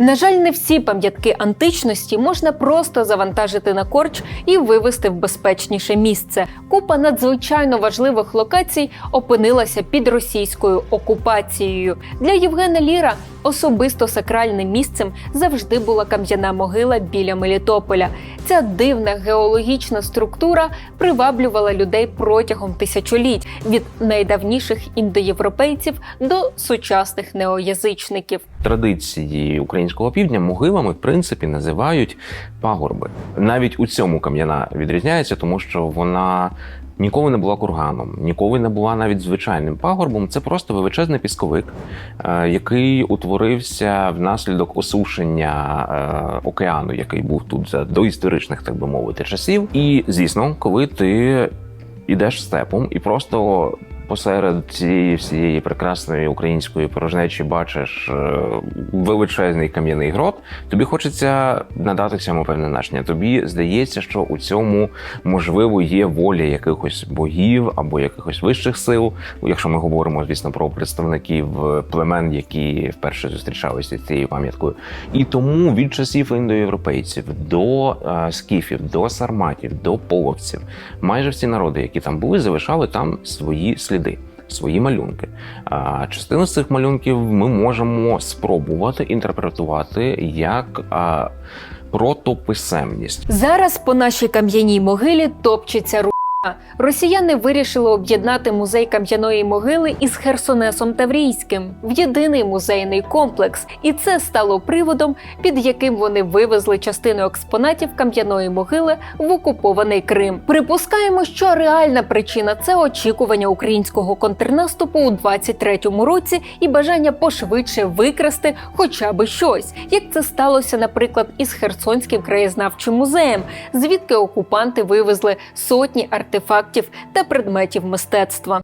На жаль, не всі пам'ятки античності можна просто завантажити на корч і вивезти в безпечніше місце. Купа надзвичайно важливих локацій опинилася під російською окупацією. Для Євгена Ліра особисто сакральним місцем завжди була кам'яна могила біля Мелітополя. Ця дивна геологічна структура приваблювала людей протягом тисячоліть від найдавніших індоєвропейців до сучасних неоязичників. Традиції українського півдня могилами, в принципі, називають пагорби. Навіть у цьому кам'яна відрізняється, тому що вона ніколи не була курганом, ніколи не була навіть звичайним пагорбом. Це просто величезний пісковик, е, який утворився внаслідок осушення е, океану, який був тут за доісторичних, так би мовити, часів. І звісно, коли ти ідеш степом і просто посеред цієї всієї прекрасної української порожнечі бачиш е, величезний кам'яний грот, тобі хочеться надати цьому певне значення. Тобі здається, що у цьому можливо є воля якихось богів або якихось вищих сил. Якщо ми говоримо, звісно, про представників е, племен, які вперше зустрічалися з цією пам'яткою. І тому від часів індоєвропейців до е, скіфів, до сарматів, до половців, майже всі народи, які там були, залишали там свої сліди. Свої малюнки. А частину з цих малюнків ми можемо спробувати інтерпретувати як протописемність. Зараз по нашій кам'яній могилі топчеться рука. Росіяни вирішили об'єднати музей кам'яної могили із Херсонесом Таврійським в єдиний музейний комплекс, і це стало приводом, під яким вони вивезли частину експонатів кам'яної могили в окупований Крим. Припускаємо, що реальна причина це очікування українського контрнаступу у 23-му році і бажання пошвидше викрасти хоча би щось, як це сталося, наприклад, із Херсонським краєзнавчим музеєм, звідки окупанти вивезли сотні артефактів та предметів мистецтва.